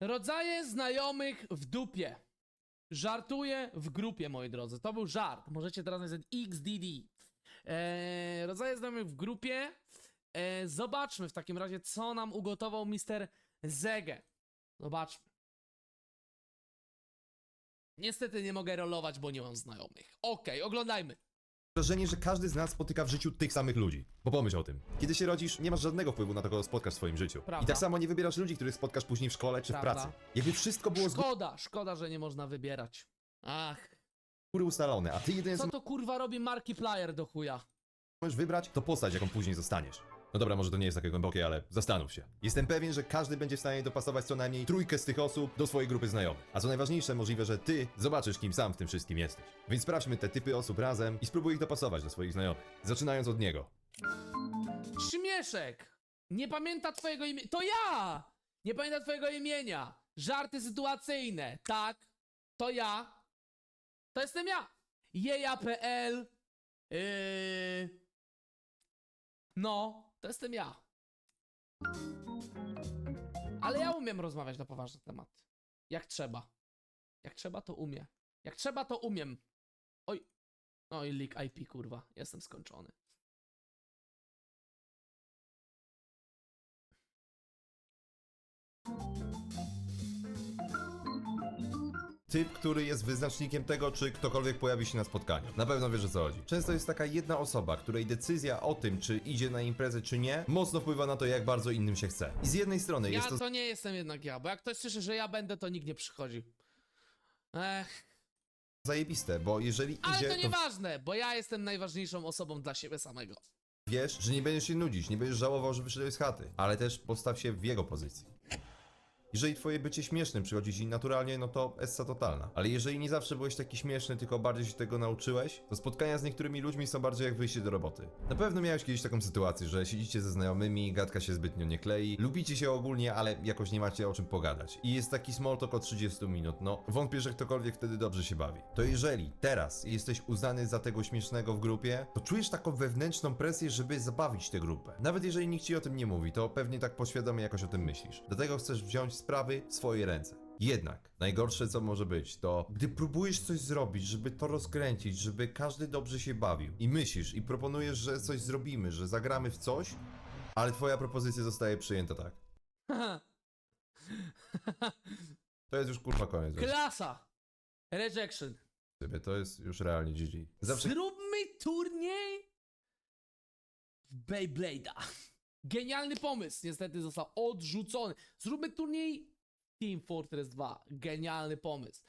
Rodzaje znajomych w dupie. Żartuję w grupie, moi drodzy. To był żart. Możecie teraz napisać XDD. Eee, rodzaje znajomych w grupie. Eee, zobaczmy w takim razie, co nam ugotował Mr. Zege. Zobaczmy. Niestety nie mogę rolować, bo nie mam znajomych. Okej, oglądajmy. Wrażenie, że każdy z nas spotyka w życiu tych samych ludzi. Bo pomyśl o tym. Kiedy się rodzisz, nie masz żadnego wpływu na to, kogo spotkasz w swoim życiu. Prawda. I tak samo nie wybierasz ludzi, których spotkasz później w szkole czy Prawda. w pracy. Jakby wszystko było z Szkoda, szkoda, że nie można wybierać. Ach, góry ustalone, a ty jedyne co co to kurwa robi Markiplier do chuja? możesz wybrać, to postać, jaką później zostaniesz. No dobra, może to nie jest takie głębokie, ale zastanów się. Jestem pewien, że każdy będzie w stanie dopasować co najmniej trójkę z tych osób do swojej grupy znajomych. A co najważniejsze, możliwe, że ty zobaczysz, kim sam w tym wszystkim jesteś. Więc sprawdźmy te typy osób razem i spróbuj ich dopasować do swoich znajomych. Zaczynając od niego. Śmieszek! Nie pamięta twojego imienia. To ja! Nie pamięta twojego imienia. Żarty sytuacyjne. Tak, to ja. To jestem ja. Jeja.pl yy... No, to jestem ja. Ale ja umiem rozmawiać na poważny temat. Jak trzeba. Jak trzeba, to umiem. Jak trzeba, to umiem. Oj. Oj, leak IP, kurwa. Jestem skończony. Typ, który jest wyznacznikiem tego, czy ktokolwiek pojawi się na spotkaniu. Na pewno wiesz o co chodzi. Często jest taka jedna osoba, której decyzja o tym, czy idzie na imprezę, czy nie, mocno wpływa na to, jak bardzo innym się chce. I z jednej strony Ja jest to to nie jestem jednak ja, bo jak ktoś słyszy, że ja będę, to nikt nie przychodzi. Ech, zajebiste, bo jeżeli ale idzie, to to nieważne, bo ja jestem najważniejszą osobą dla siebie samego. wiesz, że nie będziesz się nudzić, nie będziesz żałował, że wyszedłeś z chaty, ale też postaw się w jego pozycji. Jeżeli twoje bycie śmiesznym przychodzi ci naturalnie, no to essa totalna. Ale jeżeli nie zawsze byłeś taki śmieszny, tylko bardziej się tego nauczyłeś, to spotkania z niektórymi ludźmi są bardziej jak wyjście do roboty. Na pewno miałeś kiedyś taką sytuację, że siedzicie ze znajomymi, gadka się zbytnio nie klei, lubicie się ogólnie, ale jakoś nie macie o czym pogadać. I jest taki small talk o 30 minut, no wątpię, że ktokolwiek wtedy dobrze się bawi. To jeżeli teraz jesteś uznany za tego śmiesznego w grupie, to czujesz taką wewnętrzną presję, żeby zabawić tę grupę. Nawet jeżeli nikt ci o tym nie mówi, to pewnie tak podświadomie jakoś o tym myślisz. Dlatego chcesz wziąć sprawy w swoje ręce. Jednak najgorsze co może być, to gdy próbujesz coś zrobić, żeby to rozkręcić, żeby każdy dobrze się bawił i myślisz i proponujesz, że coś zrobimy, że zagramy w coś, ale twoja propozycja zostaje przyjęta tak. To jest już kurwa koniec. Klasa! Rejection. Ciebie, To jest już realnie GG. Zawsze Zróbmy turniej w Beyblade'a. Genialny pomysł, niestety został odrzucony. Zróbmy turniej Team Fortress 2. Genialny pomysł.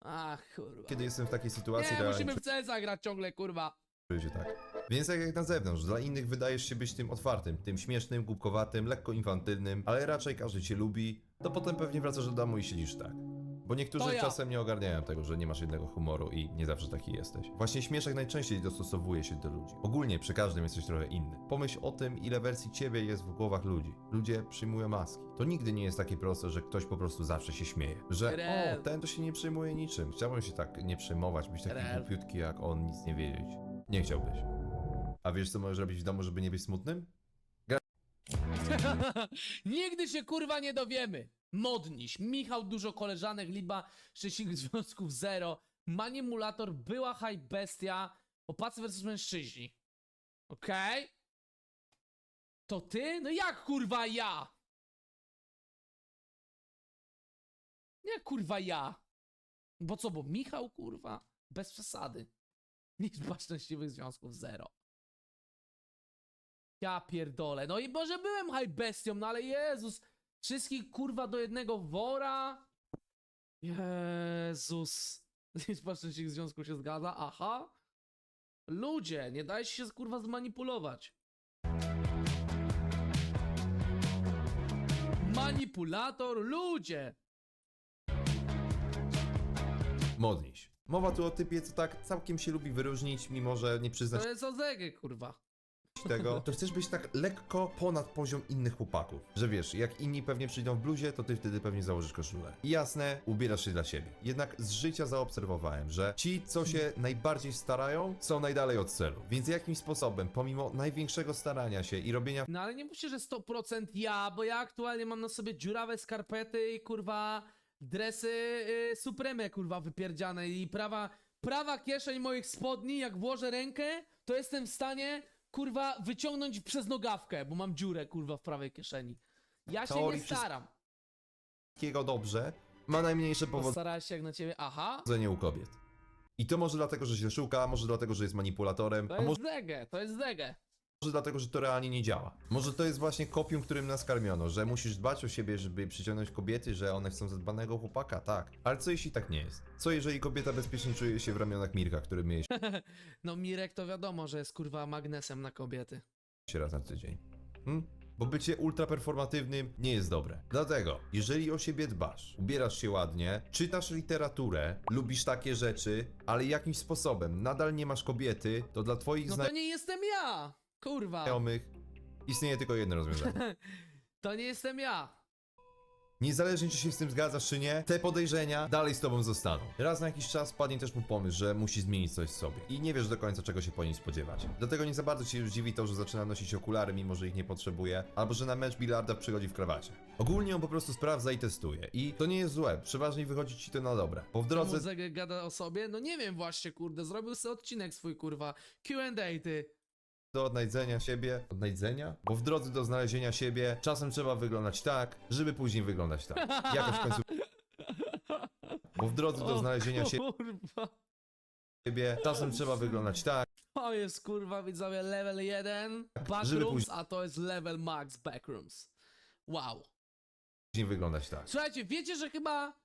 Ach, kurwa. kiedy jestem w takiej sytuacji, Nie, musimy w CS zagrać ciągle, kurwa. czuję się tak. Więc tak jak na zewnątrz, dla innych wydajesz się być tym otwartym, tym śmiesznym, głupkowatym, lekko infantylnym, ale raczej każdy cię lubi, to potem pewnie wracasz do domu i siedzisz tak. Bo niektórzy ja. czasem nie ogarniają tego, że nie masz jednego humoru i nie zawsze taki jesteś. Właśnie śmieszek najczęściej dostosowuje się do ludzi. Ogólnie przy każdym jesteś trochę inny. Pomyśl o tym, ile wersji ciebie jest w głowach ludzi. Ludzie przyjmują maski. To nigdy nie jest takie proste, że ktoś po prostu zawsze się śmieje. Że Rel. o, ten to się nie przejmuje niczym. Chciałbym się tak nie przejmować, być taki Rel. głupiutki jak on, nic nie wiedzieć. Nie chciałbyś. A wiesz co możesz robić w domu, żeby nie być smutnym? Nigdy się kurwa nie dowiemy. Modniś, Michał, dużo koleżanek, Liba, szczęśliwych związków zero, manipulator, była high bestia, opacy versus mężczyźni. Okej? To ty? No jak kurwa ja? Nie kurwa ja. Bo co, bo Michał kurwa? Bez przesady. Liczba szczęśliwych związków zero. Ja pierdolę. No i może byłem high bestią, no ale Jezus. Wszystkich kurwa do jednego wora. Jezus. Liczba szczęśliwych związków się zgadza? Aha. Ludzie, nie dajcie się kurwa zmanipulować. Manipulator, ludzie. Modliś. Mowa tu o typie, co tak całkiem się lubi wyróżnić, mimo że nie przyzna To jest ozegę, kurwa. Tego, to chcesz być tak lekko ponad poziom innych chłopaków. Że wiesz, jak inni pewnie przyjdą w bluzie, to ty wtedy pewnie założysz koszulę. I jasne, ubierasz się dla siebie. Jednak z życia zaobserwowałem, że ci, co się najbardziej starają, są najdalej od celu. Więc jakimś sposobem, pomimo największego starania się i robienia No ale nie mówcie, że 100% ja, bo ja aktualnie mam na sobie dziurawe skarpety i kurwa dresy y, Supreme kurwa wypierdziane i prawa, prawa kieszeń moich spodni, jak włożę rękę, to jestem w stanie kurwa wyciągnąć przez nogawkę, bo mam dziurę kurwa w prawej kieszeni. Ja się Teorii nie staram. wszystkiego dobrze, ma najmniejsze Postarałeś się jak na ciebie, aha. u kobiet. I to może dlatego, że się szuka, może dlatego, że jest manipulatorem, To a jest może zegę, to jest zegę. Może dlatego, że to realnie nie działa. Może to jest właśnie kopium, którym nas karmiono, że musisz dbać o siebie, żeby przyciągnąć kobiety, że one chcą zadbanego chłopaka, tak. Ale co jeśli tak nie jest? Co jeżeli kobieta bezpiecznie czuje się w ramionach Mirka, który myje No Mirek to wiadomo, że jest kurwa magnesem na kobiety. się raz na tydzień? Hmm? Bo bycie ultraperformatywnym nie jest dobre. Dlatego, jeżeli o siebie dbasz, ubierasz się ładnie, czytasz literaturę, lubisz takie rzeczy, ale jakimś sposobem nadal nie masz kobiety, to dla twoich No to nie jestem ja! Kurwa! znajomych istnieje tylko jedno rozwiązanie. To nie jestem ja! Niezależnie czy się z tym zgadzasz czy nie, te podejrzenia dalej z tobą zostaną. Raz na jakiś czas padnie też mu pomysł, że musi zmienić coś w sobie i nie wiesz do końca czego się po nim spodziewać. Dlatego nie za bardzo cię już dziwi to, że zaczyna nosić okulary mimo że ich nie potrzebuje, albo że na mecz bilarda przychodzi w krawacie. Ogólnie on po prostu sprawdza i testuje i to nie jest złe, przeważnie wychodzi ci to na dobre. Bo w drodze Czemu Zegek gada o sobie? No nie wiem właśnie, kurde, zrobił sobie odcinek swój, kurwa. Q&A, ty. Do odnajdzenia siebie, odnajdzenia? Bo w drodze do znalezienia siebie czasem trzeba wyglądać tak, żeby później wyglądać tak. Jakoś w końcu... Bo w drodze do znalezienia Kurwa. siebie czasem trzeba wyglądać tak, To jest, kurwa, widzowie, level 1 żeby backrooms, później- a to jest level max backrooms. Wow. później wyglądać tak. Słuchajcie, wiecie, że chyba...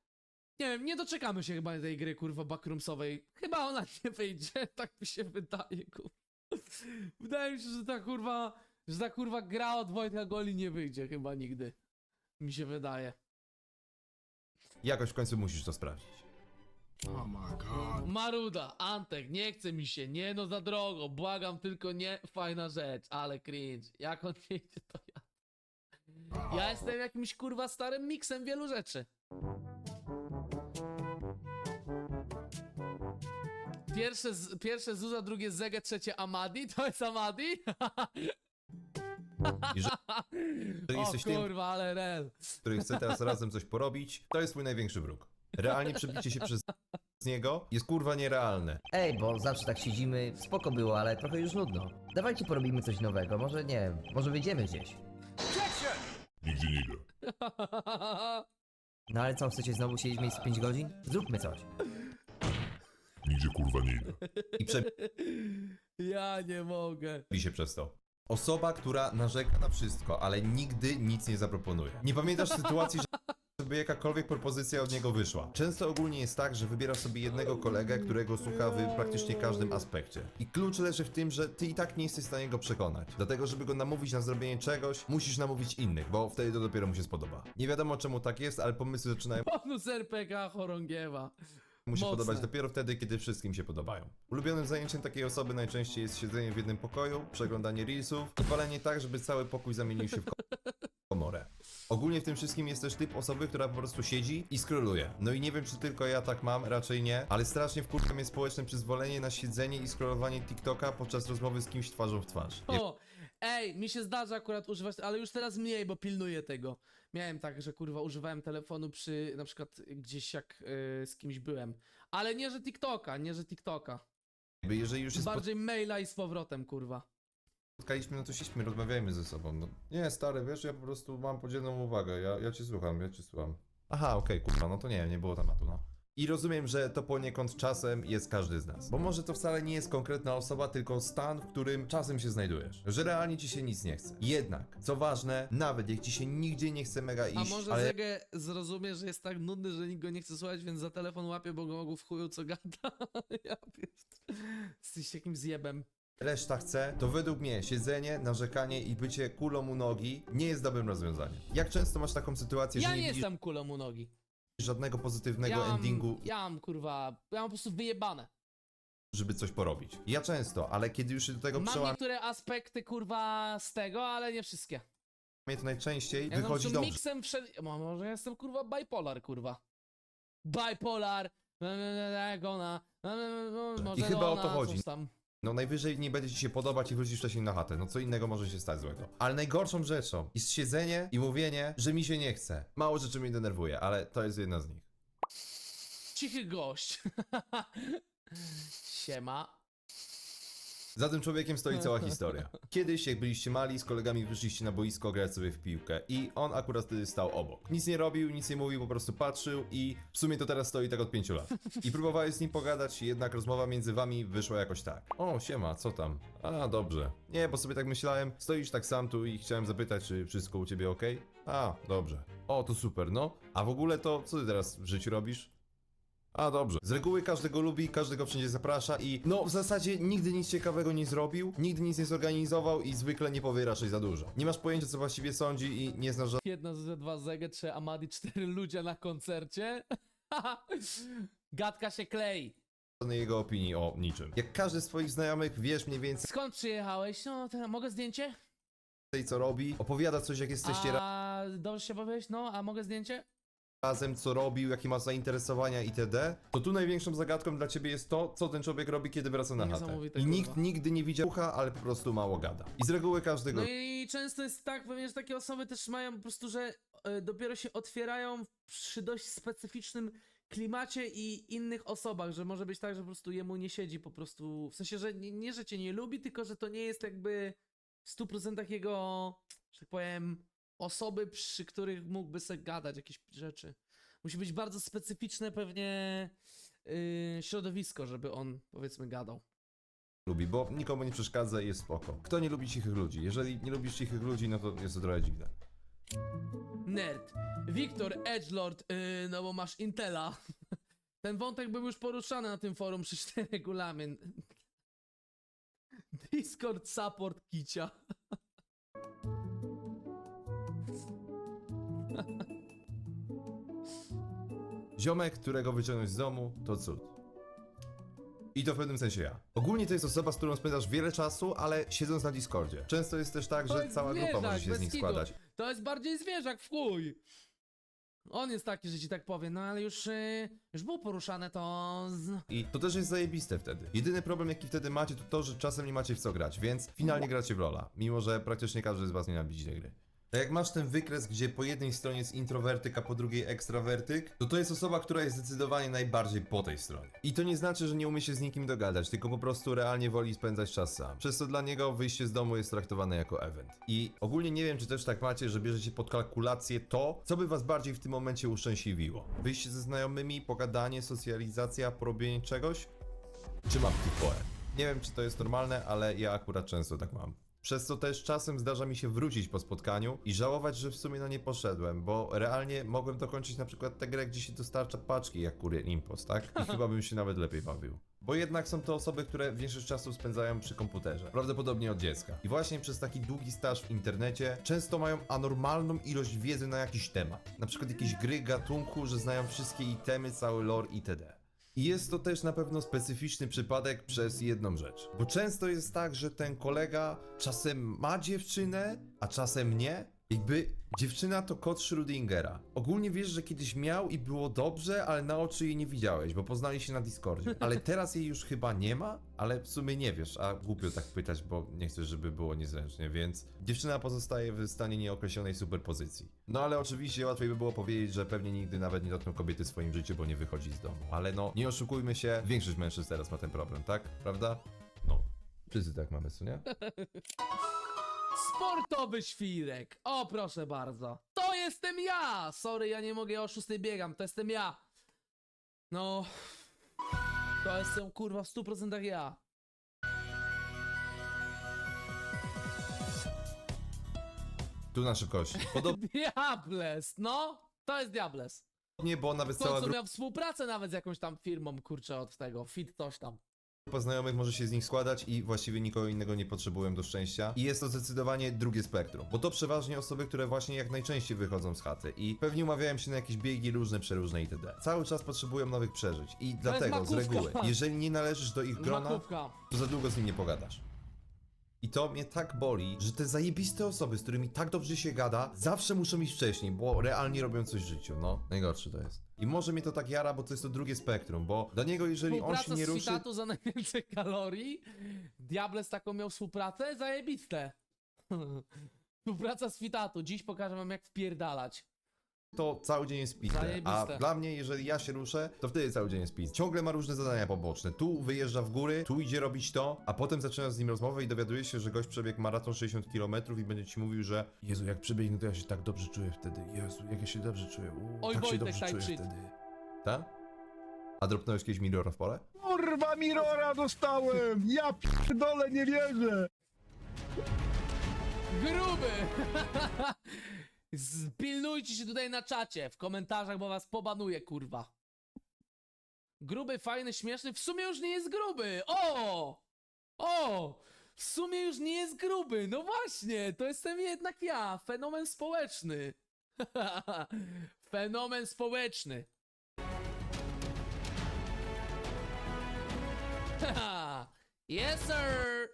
Nie wiem, nie doczekamy się chyba tej gry, kurwa, backroomsowej. Chyba ona nie wyjdzie, tak mi się wydaje, kurwa. Wydaje mi się, że ta kurwa... Że ta kurwa gra od Wojtka Goli nie wyjdzie chyba nigdy. Mi się wydaje. Jakoś w końcu musisz to sprawdzić. Oh my god. Maruda, Antek, nie chce mi się, nie no za drogo, błagam tylko nie, fajna rzecz, ale cringe. Jak on nie idzie, to ja. Ja jestem jakimś kurwa starym miksem wielu rzeczy. Pierwsze, z, pierwsze Zuza, drugie Zege, trzecie Amadi, to jest Amadi? Jeżeli o jesteś tym- kurwa, ale rel. który chce teraz razem coś porobić, to jest twój największy wróg. Realnie przebicie się przez niego jest kurwa nierealne. Ej, bo zawsze tak siedzimy, spoko było, ale trochę już nudno. Dawajcie porobimy coś nowego, może nie wiem, może wyjdziemy gdzieś. Nigdzie nie idę. No ale co, chcecie znowu siedzieć w miejscu 5 godzin? Zróbmy coś. Nigdzie kurwa nie idę. I ja nie mogę. przebi się przez to. Osoba, która narzeka na wszystko, ale nigdy nic nie zaproponuje. Nie pamiętasz sytuacji, żeby jakakolwiek propozycja od niego wyszła. Często ogólnie jest tak, że wybierasz sobie jednego kolegę, którego słucha w praktycznie każdym aspekcie. I klucz leży w tym, że ty i tak nie jesteś w stanie go przekonać. Dlatego, żeby go namówić na zrobienie czegoś, musisz namówić innych, bo wtedy to dopiero mu się spodoba. Nie wiadomo czemu tak jest, ale pomysły zaczynają Bonus RPK Chorągiewa. Mu się Mocne. podobać dopiero wtedy, kiedy wszystkim się podobają. Ulubionym zajęciem takiej osoby najczęściej jest siedzenie w jednym pokoju, przeglądanie reelsów i palenie tak, żeby cały pokój zamienił się w ko- komorę. Ogólnie w tym wszystkim jest też typ osoby, która po prostu siedzi i scrolluje. No i nie wiem, czy tylko ja tak mam, raczej nie, ale strasznie wkurwia mnie społeczne przyzwolenie na siedzenie i scrollowanie TikToka podczas rozmowy z kimś twarzą w twarz. O, ej, mi się zdarza akurat używać, ale już teraz mniej, bo pilnuję tego. Miałem tak, że kurwa używałem telefonu przy, na przykład gdzieś jak y, z kimś byłem. Ale nie, że TikToka, nie, że TikToka. Jakby jeżeli już się Bardziej maila i z powrotem, kurwa. spotkaliśmy, no to siedźmy, rozmawiajmy ze sobą. No, nie, stary, wiesz, ja po prostu mam podzielną uwagę, ja, ja cię słucham, ja cię słucham. Aha, okej, kurwa, no to nie, nie było tematu, no. I rozumiem, że to poniekąd czasem jest każdy z nas. Bo może to wcale nie jest konkretna osoba, tylko stan, w którym czasem się znajdujesz. Że realnie ci się nic nie chce. Jednak, co ważne, nawet jak ci się nigdzie nie chce mega A iść, może ale Zegę zrozumie, że jest tak nudny, że nikt go nie chce słuchać, więc za telefon łapie, bo go mogą w chuju co gada. ja pierd... Jesteś jakimś zjebem. reszta chce, to według mnie siedzenie, narzekanie i bycie kulą u nogi nie jest dobrym rozwiązaniem. Jak często masz taką sytuację, Ja że nie nie widzisz jestem kulą u nogi. Żadnego pozytywnego Ja mam, endingu ja mam kurwa, ja mam po prostu wyjebane. żeby coś porobić. Ja często, ale kiedy już się do tego Mam niektóre aspekty kurwa z tego, ale nie wszystkie. to najczęściej Ja wychodzi dobrze. miksem wszel... Mo- Może ja jestem kurwa bipolar, kurwa. Bipolar. Jak ona. Może chyba o ona, to chodzi. coś Tam. No najwyżej nie będzie ci się podobać i wrócisz wcześniej na chatę. No co innego może się stać złego. Ale najgorszą rzeczą jest siedzenie i mówienie, że mi się nie chce. Mało rzeczy mnie denerwuje, ale to jest jedna z nich. Cichy gość. Siema. Za tym człowiekiem stoi cała historia. Kiedyś, jak byliście mali, z kolegami wyszliście na boisko grać sobie w piłkę i on akurat wtedy stał obok. Nic nie robił, nic nie mówił, po prostu patrzył i w sumie to teraz stoi tak od pięciu lat. I próbowałeś z nim pogadać, jednak rozmowa między wami wyszła jakoś tak. O, siema, co tam? A, dobrze. Nie, bo sobie tak myślałem, stoisz tak sam tu i chciałem zapytać, czy wszystko u ciebie ok? A, dobrze. O, to super, no. A w ogóle to, co ty teraz w życiu robisz? A dobrze. Z reguły każdego lubi, każdego wszędzie zaprasza i no w zasadzie nigdy nic ciekawego nie zrobił, nigdy nic nie zorganizował i zwykle nie powie raczej za dużo. Nie masz pojęcia co właściwie sądzi i nie znasz Jedna z dwa Zegę, trzy Amadi, cztery ludzie na koncercie. Gadka się klei. żadnej jego opinii o niczym. Jak każdy z swoich znajomych wiesz mniej więcej Skąd przyjechałeś? No, to mogę zdjęcie? co robi, opowiada coś jak jesteście A dobrze się bawiłeś? No, a mogę zdjęcie? Razem, co robił, jakie ma zainteresowania itd. To tu największą zagadką dla ciebie jest to, co ten człowiek robi, kiedy wraca na chatę. Niesamowite, I nikt kurwa. nigdy nie widział ucha, ale po prostu mało gada. I z reguły każdego No i często jest tak, pewnie, że takie osoby też mają po prostu, że e, dopiero się otwierają przy dość specyficznym klimacie i innych osobach, że może być tak, że po prostu jemu nie siedzi po prostu, w sensie, że nie, nie że cię nie lubi, tylko że to nie jest jakby w 100% jego, że tak powiem, osoby, przy których mógłby sobie gadać jakieś rzeczy. Musi być bardzo specyficzne pewnie yy, środowisko, żeby on, powiedzmy, gadał. lubi, bo nikomu nie przeszkadza i jest spoko. Kto nie lubi cichych ludzi? Jeżeli nie lubisz cichych ludzi, no to jest to trochę dziwne. Nerd. Wiktor Edgelord, yy, no bo masz Intela. Ten wątek był już poruszany na tym forum, przeczytaj regulamin. Discord support kicia. Ziomek, którego wyciągnąć z domu, to cud. I to w pewnym sensie ja. Ogólnie to jest osoba, z którą spędzasz wiele czasu, ale siedząc na Discordzie. Często jest też tak, To że jest cała grupa może się z nich kitu. składać. To jest bardziej zwierzak w chuj. On jest taki, że ci tak powiem, no ale już, yy, już było poruszane to z... I to też jest zajebiste wtedy. Jedyny problem, jaki wtedy macie, to to, że czasem nie macie w co grać, więc finalnie gracie w Lola. Mimo, że praktycznie każdy z was nienawidzi tej gry. Tak jak masz ten wykres, gdzie po jednej stronie jest introwertyk, a po drugiej ekstrawertyk, to to jest osoba, która jest zdecydowanie najbardziej po tej stronie. I to nie znaczy, że nie umie się z nikim dogadać, tylko po prostu realnie woli spędzać czas sam. Przez to dla niego wyjście z domu jest traktowane jako event. I ogólnie nie wiem, czy też tak macie, że bierzecie pod kalkulację to, co by was bardziej w tym momencie uszczęśliwiło. Wyjście ze znajomymi, pogadanie, socjalizacja, porobienie czegoś, czy mam typoe. Nie wiem, czy to jest normalne, ale ja akurat często tak mam. Przez co też czasem zdarza mi się wrócić po spotkaniu i żałować, że w sumie na nie poszedłem, bo realnie mogłem dokończyć na przykład tę grę, gdzie się dostarcza paczki jak Kurier Impos, tak? I chyba bym się nawet lepiej bawił. Bo jednak są to osoby, które większość czasu spędzają przy komputerze. Prawdopodobnie od dziecka. I właśnie przez taki długi staż w internecie często mają anormalną ilość wiedzy na jakiś temat. Na przykład jakieś gry gatunku, że znają wszystkie itemy, cały lore itd. I jest to też na pewno specyficzny przypadek przez jedną rzecz. Bo często jest tak, że ten kolega czasem ma dziewczynę, a czasem nie. Jakby dziewczyna to kot Schrödingera. Ogólnie wiesz, że kiedyś miał i było dobrze, ale na oczy jej nie widziałeś, bo poznali się na Discordzie. Ale teraz jej już chyba nie ma, ale w sumie nie wiesz, a głupio tak pytać, bo nie chcesz, żeby było niezręcznie, więc dziewczyna pozostaje w stanie nieokreślonej superpozycji. No ale oczywiście łatwiej by było powiedzieć, że pewnie nigdy nawet nie dotknął kobiety w swoim życiu, bo nie wychodzi z domu. Ale no, nie oszukujmy się, większość mężczyzn teraz ma ten problem, tak? Prawda? No. Wszyscy tak mamy, co nie? Sportowy świrek. O, proszę bardzo. To jestem ja! Sorry, ja nie mogę, ja o 6 biegam, to jestem ja. No... To jestem kurwa w 100% ja. Tu na szybkości. Podobnie, Diables, no! To jest Diables. bo nawet W cała końcu grupa miał współpracę nawet z jakąś tam firmą, kurczę, od tego, fit coś tam. Poznajomych może się z nich składać i właściwie nikogo innego nie potrzebują do szczęścia. I jest to zdecydowanie drugie spektrum, bo to przeważnie osoby, które właśnie jak najczęściej wychodzą z chaty i pewnie umawiają się na jakieś biegi różne, przeróżne itd. Cały czas potrzebują nowych przeżyć i dlatego z makówka. reguły, jeżeli nie należysz do ich grona, Makówka. to za długo z nim nie pogadasz. I to mnie tak boli, że te zajebiste osoby, z którymi tak dobrze się gada, zawsze muszą iść wcześniej, bo realnie robią coś w życiu, no. Najgorsze to jest. I może mnie to tak jara, bo to jest to drugie spektrum, bo dla niego, jeżeli on się nie z ruszy, Fitatu za najwięcej kalorii. Diable z taką miał współpracę? Zajebiste. Współpraca z Fitatu. Dziś pokażę wam jak wpierdalać. To cały dzień jest pizdę. A Zajebiste. dla mnie, jeżeli ja się ruszę, to wtedy cały dzień jest pizdę. Ciągle ma różne zadania poboczne. Tu wyjeżdża w góry, tu idzie robić to, a potem zaczyna z nim rozmowę i dowiaduje się, że gość przebiegł maraton 60 km i będzie ci mówił, że Jezu, jak przebiegnę, to ja się tak dobrze czuję wtedy. Jezu, jak ja się dobrze czuję. Uuu, Oj, tak się Wojtek, dobrze czuję wtedy. Tak? A dropnąłeś kiedyś Mirror w pole? Kurwa Mirora dostałem! Ja pierdolę, nie wierzę! Gruby! Spilnujcie się tutaj na czacie, w komentarzach, bo was pobanuję, kurwa. Gruby, fajny, śmieszny, w sumie już nie jest gruby! O! O! W sumie już nie jest gruby, no właśnie, to jestem jednak ja, fenomen społeczny. fenomen społeczny. yes, sir!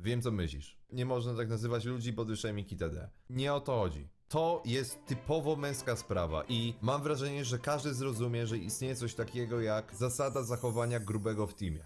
Wiem, co myślisz. Nie można tak nazywać ludzi podwyższajmik itd. Nie o to chodzi. To jest typowo męska sprawa i mam wrażenie, że każdy zrozumie, że istnieje coś takiego jak zasada zachowania grubego w teamie.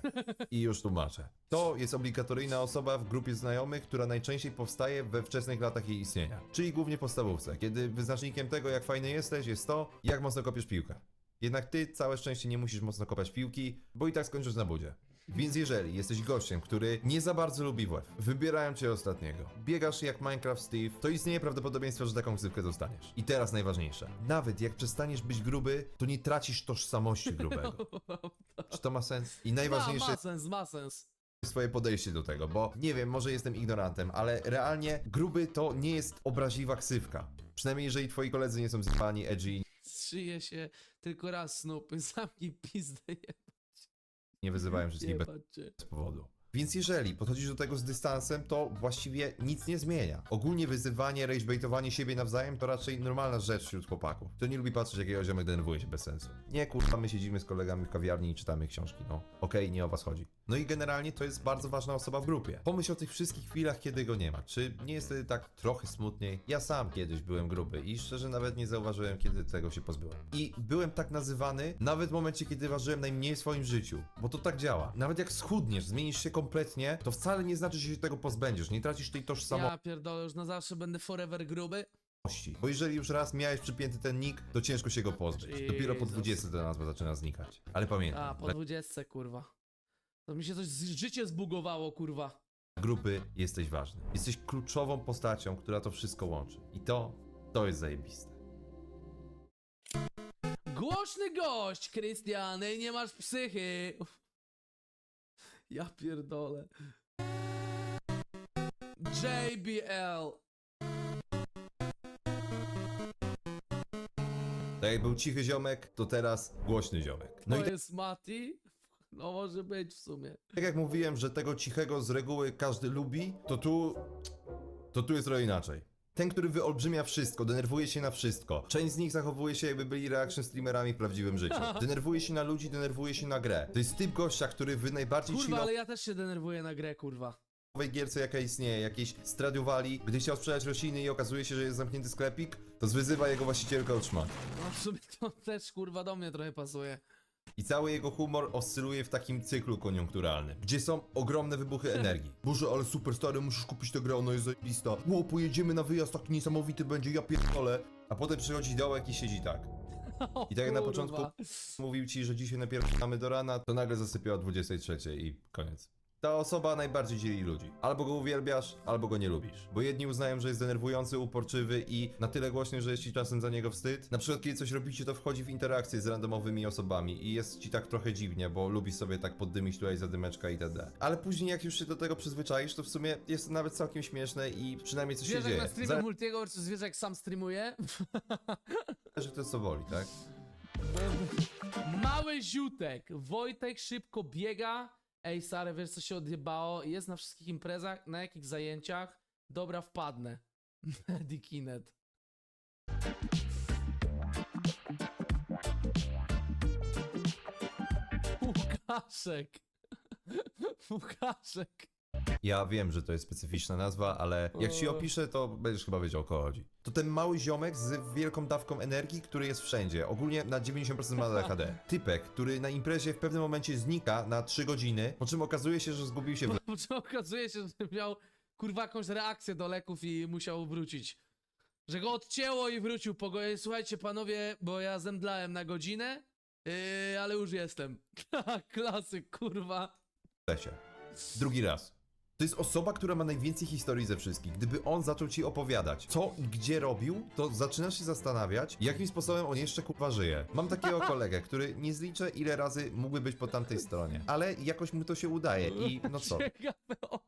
I już tłumaczę. To jest obligatoryjna osoba w grupie znajomych, która najczęściej powstaje we wczesnych latach jej istnienia. Czyli głównie podstawówce, kiedy wyznacznikiem tego, jak fajny jesteś, jest to, jak mocno kopiesz piłkę. Jednak ty całe szczęście nie musisz mocno kopać piłki, bo i tak skończysz na budzie. Więc jeżeli jesteś gościem, który nie za bardzo lubi WF, wybierają cię ostatniego, biegasz jak Minecraft Steve, to istnieje prawdopodobieństwo, że taką ksywkę dostaniesz. I teraz najważniejsze. Nawet jak przestaniesz być gruby, to nie tracisz tożsamości grubego. Czy to ma sens? I Ma, najważniejsze ma sens, ma sens. swoje podejście do tego, bo nie wiem, może jestem ignorantem, ale realnie gruby to nie jest obraźliwa ksywka. Przynajmniej jeżeli twoi koledzy nie są zjebani, edgy, Szyje się tylko raz snupy, zamknij pizdę, nie wyzywają wszystkich bez bez powodu. Więc jeżeli podchodzisz do tego z dystansem, to właściwie nic nie zmienia. Ogólnie wyzywanie, ragebaitowanie siebie nawzajem to raczej normalna rzecz wśród chłopaków. To nie lubi patrzeć, jak jego ziomek denerwuje się bez sensu. Nie, kurwa, my siedzimy z kolegami w kawiarni i czytamy książki, no. Okej, nie o was chodzi. No i generalnie to jest bardzo ważna osoba w grupie. Pomyśl o tych wszystkich chwilach, kiedy go nie ma. Czy nie jest wtedy tak trochę smutniej? Ja sam kiedyś byłem gruby i szczerze nawet nie zauważyłem, kiedy tego się pozbyłem. I byłem tak nazywany nawet w momencie, kiedy ważyłem najmniej w swoim życiu. Bo to tak działa. Nawet jak schudniesz, zmienisz się kompletnie, to wcale nie znaczy, że się tego pozbędziesz. Nie tracisz tej tożsamości. Ja pierdolę, już na zawsze będę forever gruby. Bo jeżeli już raz miałeś przypięty ten nick, to ciężko się go pozbyć. Dopiero po Jesus. 20 ta nazwa zaczyna znikać. Ale pamiętaj, A, po dla 20, kurwa. To mi się coś z życie zbugowało, kurwa. grupy jesteś ważny. Jesteś kluczową postacią, która to wszystko łączy. I to, to jest zajebiste. Głośny gość, Krystian, ej, nie masz psychy. Ja pierdolę. JBL. Tak jak był cichy ziomek, to teraz głośny ziomek. No i to jest Mati? No może być w sumie. tak jak mówiłem, że tego cichego z reguły każdy lubi, to tu... To tu jest trochę inaczej. Ten, który wyolbrzymia wszystko, denerwuje się na wszystko. Część z nich zachowuje się jakby byli reaction streamerami w prawdziwym życiu. Denerwuje się na ludzi, denerwuje się na grę. To jest typ gościa, który wy najbardziej Kurwa, ale ja też się denerwuję na grę, kurwa. gierce jaka istnieje, jakiejś Stradiowali, gdy chciał sprzedać rośliny i okazuje się, że jest zamknięty sklepik, to zwyzywa jego właścicielkę od szmat. No w sumie to też kurwa do mnie trochę pasuje. I cały jego humor oscyluje w takim cyklu koniunkturalnym, gdzie są ogromne wybuchy energii. Boże, ale super stary, musisz kupić tę grę, ona jest zajebista. Ło, pojedziemy na wyjazd, taki niesamowity będzie, ja pierdolę. A potem przychodzi dołek i siedzi tak. I tak jak na początku mówił ci, że dzisiaj napierdamy do rana, to nagle zasypia o 23 i koniec. Ta osoba najbardziej dzieli ludzi. Albo go uwielbiasz, albo go nie lubisz. Bo jedni uznają, że jest denerwujący, uporczywy i na tyle głośny, że jest ci czasem za niego wstyd. Na przykład, kiedy coś robicie, to wchodzi w interakcję z randomowymi osobami i jest ci tak trochę dziwnie, bo lubi sobie tak poddymić tutaj zadymeczka itd. Ale później, jak już się do tego przyzwyczaisz, to w sumie jest to nawet całkiem śmieszne i przynajmniej coś się Zwierzak dzieje. na streamie Multiego versus zwierzak sam streamuje. Zależy kto co woli, tak? Mały ziutek. Wojtek szybko biega Ej, stary, wiesz co się odjebało? Jest na wszystkich imprezach, na jakich zajęciach? Dobra, wpadnę. Medikinet. Łukaszek. Łukaszek. Ja wiem, że to jest specyficzna nazwa, ale jak ci opiszę, to będziesz chyba wiedział o co chodzi. To ten mały ziomek z wielką dawką energii, który jest wszędzie. Ogólnie na 90% ma ADHD. Typek, który na imprezie w pewnym momencie znika na 3 godziny, po czym okazuje się, że zgubił się w Po czym okazuje się, że miał kurwa jakąś reakcję do leków i musiał wrócić. Że go odcięło i wrócił po go. Słuchajcie panowie, bo ja zemdlałem na godzinę, yy, ale już jestem. Klasyk, kurwa. lesie. Drugi raz. To jest osoba, która ma najwięcej historii ze wszystkich. Gdyby on zaczął ci opowiadać, co i gdzie robił, to zaczynasz się zastanawiać, jakim sposobem on jeszcze kurwa żyje. Mam takiego kolegę, który nie zliczę ile razy mógłby być po tamtej stronie, ale jakoś mu to się udaje i no co? Ciekawe o...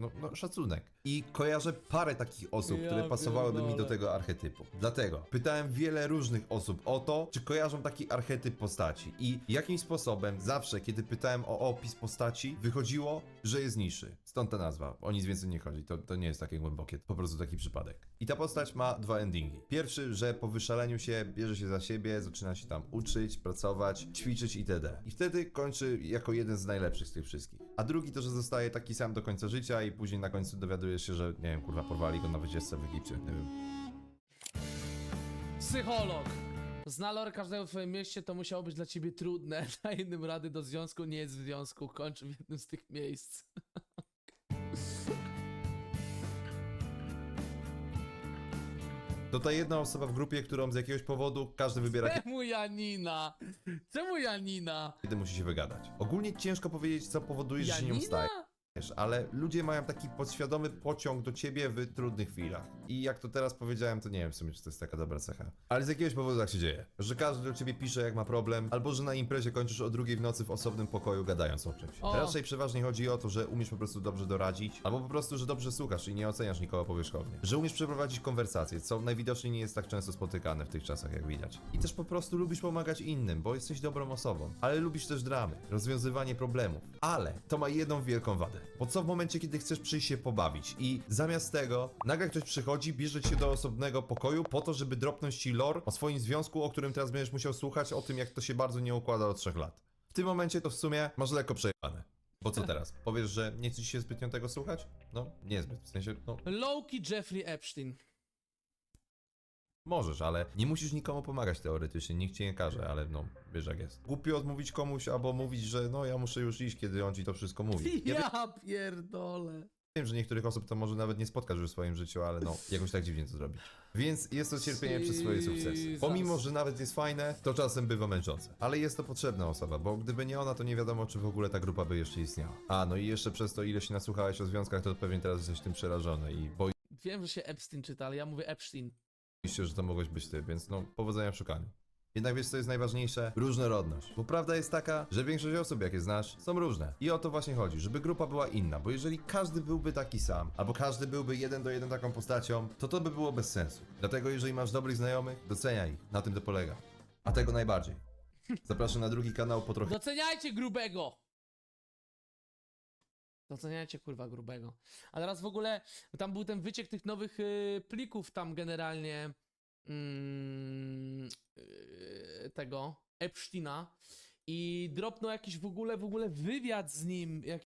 No, no szacunek. I kojarzę parę takich osób, Ja które pasowałyby mi do pierdolę. tego archetypu. Dlatego pytałem wiele różnych osób o to, czy kojarzą taki archetyp postaci. I jakim sposobem zawsze, kiedy pytałem o opis postaci, wychodziło, że jest niższy. Stąd ta nazwa. O nic więcej nie chodzi. To, to nie jest takie głębokie. Po prostu taki przypadek. I ta postać ma dwa endingi. Pierwszy, że po wyszaleniu się bierze się za siebie, zaczyna się tam uczyć, pracować, ćwiczyć itd. I wtedy kończy jako jeden z najlepszych z tych wszystkich. A drugi to, że zostaje taki sam do końca życia i później na końcu dowiadujesz się, że nie wiem, kurwa, porwali go na wycieczce w Egipcie. Nie wiem. Psycholog. Zna lore każdego w twoim mieście, to musiało być dla ciebie trudne. Na innym rady do związku nie jest w związku. Kończy w jednym z tych miejsc. To ta jedna osoba w grupie, którą z jakiegoś powodu każdy wybiera, Czemu Janina? Czemu Janina? kiedy musi się wygadać. Ogólnie ciężko powiedzieć, co powoduje, że się nie Janina? Ale ludzie mają taki podświadomy pociąg do ciebie w trudnych chwilach. I jak to teraz powiedziałem, to nie wiem w sumie, czy to jest taka dobra cecha. Ale z jakiegoś powodu tak się dzieje. Że każdy do ciebie pisze, jak ma problem, albo że na imprezie kończysz o drugiej w nocy w osobnym pokoju gadając o czymś. O. Raczej przeważnie chodzi o to, że umiesz po prostu dobrze doradzić, albo po prostu, że dobrze słuchasz i nie oceniasz nikogo powierzchownie. Że umiesz przeprowadzić konwersację, co najwidoczniej nie jest tak często spotykane w tych czasach, jak widać. I też po prostu lubisz pomagać innym, bo jesteś dobrą osobą. Ale lubisz też dramy, rozwiązywanie problemów. Ale to ma jedną wielką wadę. Bo co w momencie, kiedy chcesz przyjść się pobawić i zamiast tego nagle ktoś przychodzi, bierze cię do osobnego pokoju po to, żeby dropnąć ci lore o swoim związku, o którym teraz będziesz musiał słuchać, o tym jak to się bardzo nie układa od trzech lat. W tym momencie to w sumie masz lekko przejebane. Bo co teraz? Powiesz, że nie chce ci się zbytnio tego słuchać? No, niezbyt. W sensie, no, Lowki Jeffrey Epstein. możesz, ale nie musisz nikomu pomagać teoretycznie, nikt ci nie każe, ale no, wiesz jak jest. Głupio odmówić komuś albo mówić, że no ja muszę już iść, kiedy on ci to wszystko mówi. Ja Ja pierdolę. Wiem, że niektórych osób to może nawet nie spotkasz już w swoim życiu, ale no, jakoś tak dziwnie to zrobić. Więc jest to cierpienie przez swoje sukcesy. Pomimo, że nawet jest fajne, to czasem bywa męczące. Ale jest to potrzebna osoba, bo gdyby nie ona, to nie wiadomo, czy w ogóle ta grupa by jeszcze istniała. A, no i jeszcze przez to, ile się nasłuchałeś o związkach, to pewnie teraz jesteś tym przerażony i boisz Wiem, że się Epstein czyta, ale ja mówię Epstein. się, że to mogłeś być ty, więc no, powodzenia w szukaniu. Jednak wiesz, co jest najważniejsze? Różnorodność. Bo prawda jest taka, że większość osób, jakie znasz, są różne. I o to właśnie chodzi, żeby grupa była inna, bo jeżeli każdy byłby taki sam, albo każdy byłby jeden do jeden taką postacią, to to by było bez sensu. Dlatego jeżeli masz dobrych znajomych, doceniaj ich. Na tym to polega. A tego najbardziej. Zapraszam na drugi kanał po trochę Doceniajcie grubego! Doceniajcie kurwa grubego. A teraz w ogóle tam był ten wyciek tych nowych y, plików tam generalnie mm, y, tego Epsteina i dropnął jakiś w ogóle w ogóle wywiad z nim, jak,